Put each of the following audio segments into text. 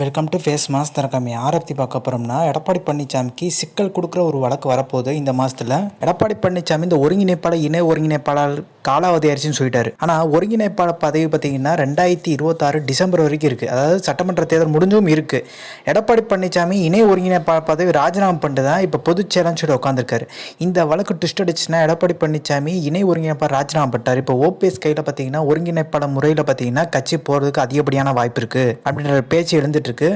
Welcome to ஃபேஸ் மாஸ் தரக்காமி ஆரத்தி பார்க்க போகிறோம்னா எடப்பாடி பழனிசாமிக்கு சிக்கல் கொடுக்குற ஒரு வழக்கு வரப்போகுது இந்த மாதத்தில் எடப்பாடி பழனிசாமி இந்த ஒருங்கிணைப்பாளர் இணை ஒருங்கிணைப்பாளர் காலாவதி ஆயிடுச்சுன்னு சொல்லிட்டாரு. ஆனால் ஒருங்கிணைப்பாளர் பதவி பார்த்தீங்கன்னா ரெண்டாயிரத்தி இருபத்தாறு டிசம்பர் வரைக்கும் இருக்குது அதாவது சட்டமன்ற தேர்தல் முடிஞ்சும் இருக்குது எடப்பாடி பழனிசாமி இணை ஒருங்கிணைப்பாளர் பதவி ராஜினாமா பண்ணிட்டு தான் இப்போ பொதுச்செயலாளர்னு சொல்லி உட்காந்துருக்காரு இந்த வழக்கு ட்விஸ்ட் அடிச்சுன்னா எடப்பாடி பழனிசாமி இணை ஒருங்கிணைப்பாளர் ராஜினாமா பண்ணிட்டார். இப்போ ஓபிஎஸ் கையில் பார்த்தீங்கன்னா ஒருங்கிணைப்பாளர் முறையில் பார்த்தீங்கன்னா கட்சி போகிறதுக்கு அதிகப்படியான வாய்ப்பு இருக்குது அப்படின்ற பேச்சு எழுந்துட்டு இருக்கு.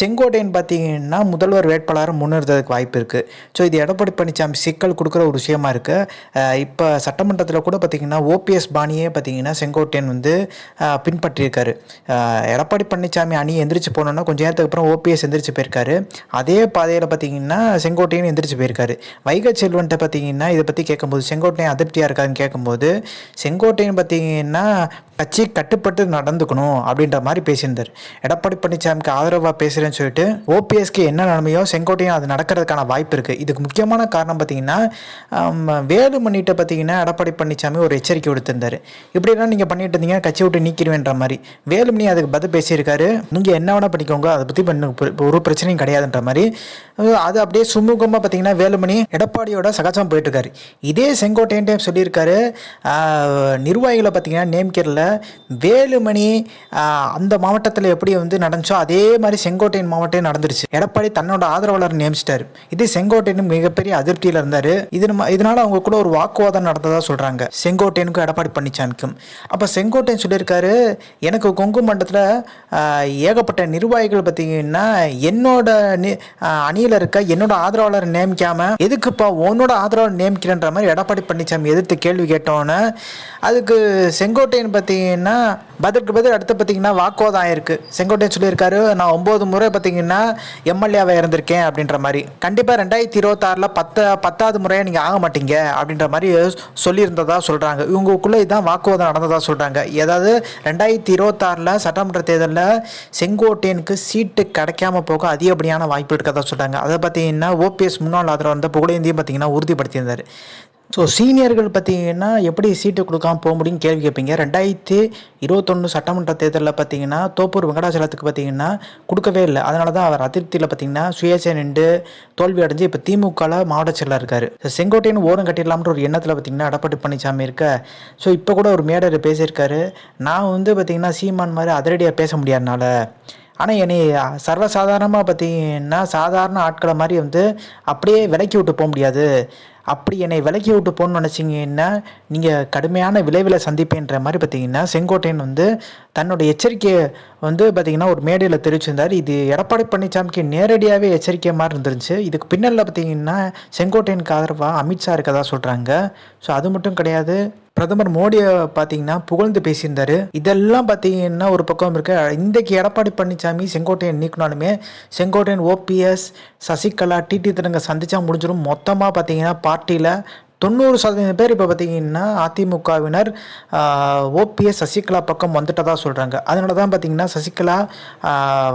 செங்கோட்டையன் பார்த்தீங்கன்னா முதல்வர் வேட்பாளரை முன்னிறுத்ததுக்கு வாய்ப்பு இருக்குது ஸோ இது எடப்பாடி பழனிசாமி சிக்கல் கொடுக்குற ஒரு விஷயமா இருக்குது இப்போ சட்டமன்றத்தில் கூட பார்த்தீங்கன்னா ஓபிஎஸ் பாணியே பார்த்தீங்கன்னா செங்கோட்டையன் வந்து பின்பற்றியிருக்காரு. எடப்பாடி பழனிசாமி அணி எந்திரிச்சு போனோன்னா கொஞ்ச நேரத்துக்கு அப்புறம் ஓபிஎஸ் எந்திரிச்சு போயிருக்காரு. அதே பாதையில் பார்த்தீங்கன்னா செங்கோட்டையன் எந்திரிச்சு போயிருக்காரு. வைகை செல்வன்ட்ட பார்த்தீங்கன்னா இதை பற்றி கேட்கும்போது செங்கோட்டையன் அதிருப்தியாக இருக்காருன்னு கேட்கும்போது செங்கோட்டையன் பார்த்தீங்கன்னா கட்சி கட்டுப்பட்டு நடந்துக்கணும் அப்படின்ற மாதிரி பேசியிருந்தார். எடப்பாடி பழனிசாமிக்கு ஆதரவாக பேசுகிறேன்னு சொல்லிட்டு ஓபிஎஸ்க்கு என்ன நிலைமையோ செங்கோட்டையும் அது நடக்கிறதுக்கான வாய்ப்பு இருக்குது இதுக்கு முக்கியமான காரணம் பார்த்தீங்கன்னா வேலுமணிகிட்ட பார்த்தீங்கன்னா எடப்பாடி பழனிசாமி ஒரு எச்சரிக்கை கொடுத்துருந்தாரு இப்படிலாம் நீங்கள் பண்ணிட்டு இருந்தீங்க கட்சி விட்டு நீக்கிடுவேன்ற மாதிரி. வேலுமணி அதுக்கு பதில் பேசியிருக்காரு. நீங்கள் என்ன வேணால் பண்ணிக்கோங்க அதை பற்றி இப்போ ஒரு பிரச்சனையும் கிடையாதுன்ற மாதிரி. அது அப்படியே சுமூகமாக பார்த்தீங்கன்னா வேலுமணி எடப்பாடியோட சகஜம் போயிட்டு இதே செங்கோட்டையன்ட்டே சொல்லியிருக்காரு. நிர்வாகிகளை பார்த்தீங்கன்னா நேம்கேரில் வேலுமணி அந்த மாவட்டத்தில் எப்படி வந்து நடந்துச்சோ அதே மாதிரி செங்கோட்டையன் மாவட்டம் நடந்துருச்சு. எடப்பாடி தன்னோட ஆதரவாளர் நியமிச்சிட்டாரு. இது செங்கோட்டையன் மிகப்பெரிய அதிருப்தியில் இருந்தார். இது இதனால அவங்க கூட ஒரு வாக்குவாதம் நடந்ததாக சொல்கிறாங்க செங்கோட்டையனுக்கும் எடப்பாடி பழனிசாமிக்கும் அப்போ செங்கோட்டையன் சொல்லியிருக்காரு எனக்கு கொங்கு மண்டலத்தில் ஏகப்பட்ட நிர்வாகிகள் பார்த்தீங்கன்னா என்னோட நி அணியில் இருக்க என்னோட ஆதரவாளர் நியமிக்காமல் எதுக்குப்பா உன்னோட ஆதரவாளர் நியமிக்கிறன்ற மாதிரி எடப்பாடி பழனிசாமி எதிர்த்து கேள்வி கேட்டோன்னே அதுக்கு செங்கோட்டையன் பார்த்தீங்கன்னா பதிலுக்கு பதில் அடுத்து பார்த்தீங்கன்னா வாக்குவாதம் ஆயிருக்கு. செங்கோட்டையன் சொல்லியிருக்காரு நான் ஒம்பது முறை பார்த்தீங்கன்னா எம்எல்ஏவாக இருந்திருக்கேன் அப்படின்ற மாதிரி. கண்டிப்பாக ரெண்டாயிரத்தி இருபத்தாறில் பத்த பத்தாவது முறையாக நீங்கள் ஆக மாட்டீங்க அப்படின்ற மாதிரி சொல்லியிருந்ததா சொல்கிறாங்க இவங்களுக்குள்ளே இதான் வாக்குவாதம் நடந்ததாக சொல்கிறாங்க ஏதாவது ரெண்டாயிரத்தி இருபத்தாறில் சட்டமன்ற தேர்தலில் செங்கோட்டையனுக்கு சீட்டு கிடைக்காம போக அதிகப்படியான வாய்ப்பு இருக்கதா சொல்கிறாங்க அதை பார்த்தீங்கன்னா ஓபிஎஸ் முன்னாள் ஆதரவு வந்த புகழேந்தியும் பார்த்தீங்கன்னா உறுதிப்படுத்தியிருந்தார். ஸோ சீனியர்கள் பார்த்தீங்கன்னா எப்படி சீட்டு கொடுக்காம போக முடியும்னு கேள்வி கேட்பீங்க. ரெண்டாயிரத்தி இருபத்தொன்று சட்டமன்ற தேர்தலில் பார்த்தீங்கன்னா தோப்பூர் வெங்கடாச்சலத்துக்கு பார்த்தீங்கன்னா கொடுக்கவே இல்லை. அதனால தான் அவர் அதிருப்தியில் பார்த்தீங்கன்னா சுயேட்சை நின்று தோல்வி அடைஞ்சு இப்போ திமுகவில் மாவட்ட செயலாக இருக்கார். செங்கோட்டையின் ஓரம் கட்டிடலாம்ன்ற ஒரு எண்ணத்தில் பார்த்தீங்கன்னா எடப்பாடி பழனிசாமி இருக்க. ஸோ இப்போ கூட ஒரு மேடர் பேசியிருக்காரு. நான் வந்து பார்த்தீங்கன்னா சீமான் மாதிரி அதிரடியாக பேச முடியாதனால. ஆனால் என்னை சர்வசாதாரணமாக பார்த்தீங்கன்னா சாதாரண ஆட்களை மாதிரி வந்து அப்படியே விலக்கி விட்டு போக முடியாது. அப்படி என்னை விலக்கி விட்டு போகணும்னு நினச்சிங்கன்னா நீங்கள் கடுமையான விளைவில் சந்திப்பேன்ற மாதிரி பார்த்தீங்கன்னா செங்கோட்டையன் வந்து தன்னோட எச்சரிக்கையை வந்து பார்த்தீங்கன்னா ஒரு மேடையில் தெரிவிச்சிருந்தார். இது எடப்பாடி பழனிசாமிக்கு நேரடியாகவே எச்சரிக்கை மாதிரி இருந்துருந்துச்சு. இதுக்கு பின்னலில் பார்த்தீங்கன்னா செங்கோட்டையனுக்கு ஆதரவாக அமித்ஷா இருக்கதா சொல்கிறாங்க ஸோ அது மட்டும் கிடையாது. பிரதமர் மோடியை பார்த்தீங்கன்னா புகழ்ந்து பேசியிருந்தாரு. இதெல்லாம் பார்த்தீங்கன்னா ஒரு பக்கம் இருக்கு. இன்றைக்கு எடப்பாடி பழனிசாமி செங்கோட்டையன் நீக்கினாலுமே செங்கோட்டையன் ஓபிஎஸ் சசிகலா டிடி தினங்க சந்திச்சா முடிஞ்சிடும் மொத்தமாக பார்த்தீங்கன்னா பார்ட்டியில் தொண்ணூறு சதவீதம் பேர் இப்போ பார்த்தீங்கன்னா அதிமுகவினர் ஓபிஎஸ் சசிகலா பக்கம் வந்துட்டதாக சொல்கிறாங்க அதனால தான் பார்த்தீங்கன்னா சசிகலா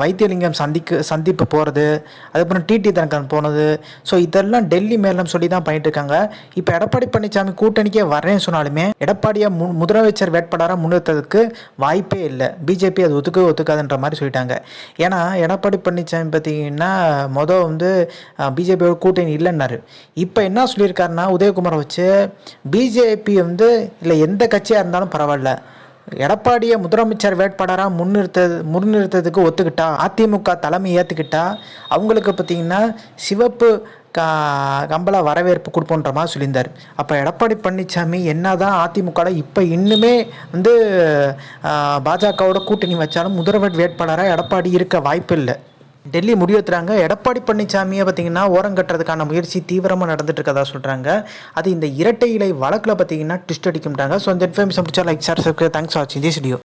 வைத்தியலிங்கம் சந்திக்கு சந்திப்பு போகிறது அதுக்கப்புறம் டிடி தனக்கன் போனது. ஸோ இதெல்லாம் டெல்லி மேலம் சொல்லி தான் பண்ணிட்டு இருக்காங்க இப்போ எடப்பாடி பழனிசாமி கூட்டணிக்கே வரேன்னு சொன்னாலுமே எடப்பாடியை மு முதலமைச்சர் வேட்பாளராக முன்னிறுத்ததுக்கு வாய்ப்பே இல்லை. பிஜேபி அது ஒத்துக்க ஒத்துக்காதுன்ற மாதிரி சொல்லிட்டாங்க. ஏன்னா எடப்பாடி பழனிசாமி பார்த்தீங்கன்னா மொதல் வந்து பிஜேபியோட கூட்டணி இல்லைன்னாரு. இப்போ என்ன சொல்லியிருக்காருன்னா உதயகுமார் வச்சு பிஜேபி வந்து இல்லை எந்த கட்சியாக இருந்தாலும் பரவாயில்ல. எடப்பாடியை முதலமைச்சர் வேட்பாளராக முன்னிறுத்தது முன்னிறுத்ததுக்கு ஒத்துக்கிட்டா அதிமுக தலைமை ஏற்றுக்கிட்டா அவங்களுக்கு பார்த்திங்கன்னா சிவப்பு கா கம்பள வரவேற்பு கொடுப்போன்ற மாதிரி சொல்லியிருந்தார். அப்போ எடப்பாடி பழனிசாமி என்னதான் அதிமுகவில் இப்போ இன்னுமே வந்து பாஜகவோட கூட்டணி வச்சாலும் முதல்வர் வேட்பாளராக எடப்பாடி இருக்க வாய்ப்பு இல்லை டெல்லி முடிவுத்துறாங்க. எடப்பாடி பழனிசாமியை பார்த்தீங்கன்னா ஓரம் கட்டுறதுக்கான முயற்சி தீவிரமாக நடந்துட்டு இருக்கதா சொல்கிறாங்க அது இந்த இரட்டை இலை வழக்கில் பார்த்தீங்கன்னா ட்விஸ்ட் அடிக்கும்ட்டாங்க. ஸோ இந்த இன்ஃபர்மேஷன் பிடிச்சா like sir subscribe thanks for வாட்சிங் திஸ் வீடியோ